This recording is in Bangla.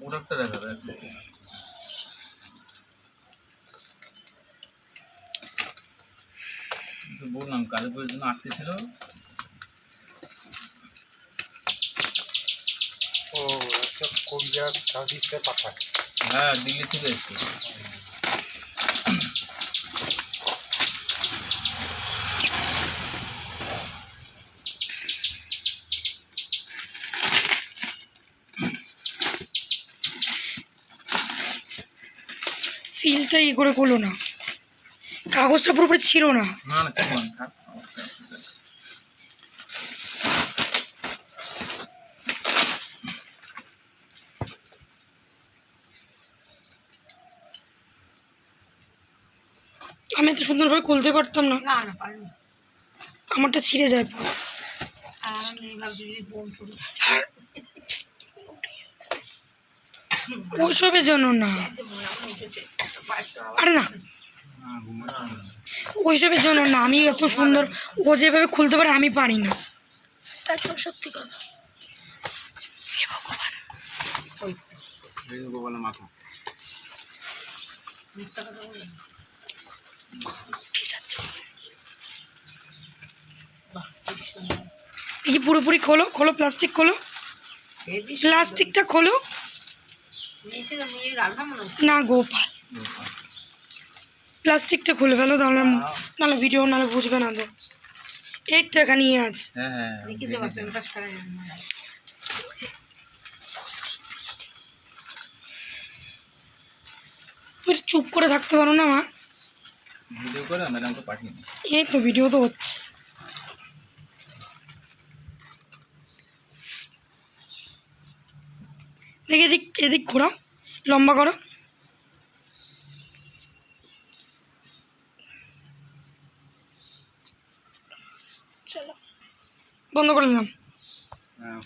প্রোডাক্টটা দেখাবে দেয় বললাম কালীপুরের জন্য আটকে ছিল। ও কোরিয়ার সার্ভিসে পাঠায়। হ্যাঁ দিল্লি থেকে এসছে। সিলটা ই করে করল না। কাগজটা পুরোপুরি ছিল না। আমি এত সুন্দরভাবে খুলতে পারতাম না। না না পারিনি আমারটা ছিঁড়ে যায় পুরো। আর ওইসবের জন্য না। আরে না। ওইসবের জন্য না আমি এত সুন্দর ও যেভাবে খুলতে পারে আমি পারি না। একদম সত্যি কথা। দেখি পুরোপুরি খোলো খোলো প্লাস্টিক খোলো। প্লাস্টিকটা খোলো। না গোপাল। প্লাস্টিকটা খুলে ফেলো তাহলে নাহলে ভিডিও নাহলে বুঝবে না তো। এক টাকা নিয়ে আজ। হ্যাঁ হ্যাঁ লিখে দেবা পেমেন্ট করা যাবে না। তুমি একটু চুপ করে থাকতে পারো না মা। ভিডিও করে ম্যাডামকে পাঠিয়ে দিই। এই তো ভিডিও তো হচ্ছে। দেখি এদিক এদিক ঘোরাও লম্বা করো। চলো। বন্ধ করে দিলাম। হ্যাঁ।